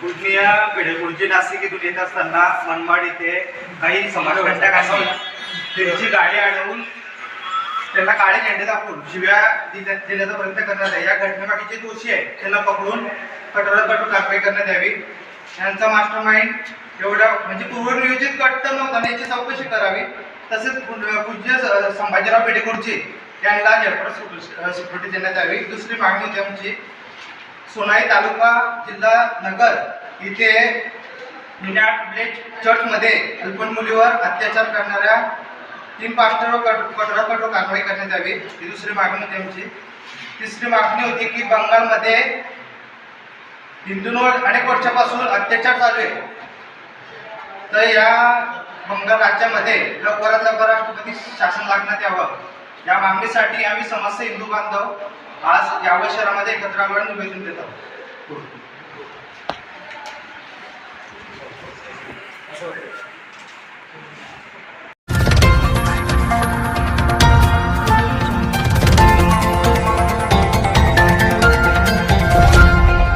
पूजनीय नाशिकेतून येत असताना मनमाड येथे काही त्यांची गाडी त्यांना काळे झेंडे दाखवून शिव्या देण्याचा प्रयत्न करण्यात या घटनेमागे जे दोषी आहे त्यांना पकडून कठोरात कठोर कारवाई करण्यात यावी. यांचा मास्टर माइंड एवढा म्हणजे पूर्वनियोजित कट्ट नव्हता याची चौकशी करावी. तसेच पूज्य संभाजीराव पेटेकोडचे त्यांना झटपट सुटू देण्यात यावी. दुसरी मागणी होती आमची सोनाई तालुका जिल्हा नगर इथे चर्चमध्ये अल्पन मुलीवर अत्याचार करणाऱ्या तीन पास्टरवर कठ- कठोरात कठोर कारवाई करण्यात यावी. ही दुसरी मागणी होती आमची. तिसरी मागणी होती की बंगालमध्ये हिंदूंवर अनेक वर्षापासून अत्याचार चालू आहे. तर या बंगाल राज्यामध्ये लवकरात लवकर राष्ट्रपती शासन लागण्यात यावं. या मागणीसाठी आम्ही समस्त हिंदू बांधव आज यावं शहरामध्ये एकत्र मिळून निवेदन देत आहोत.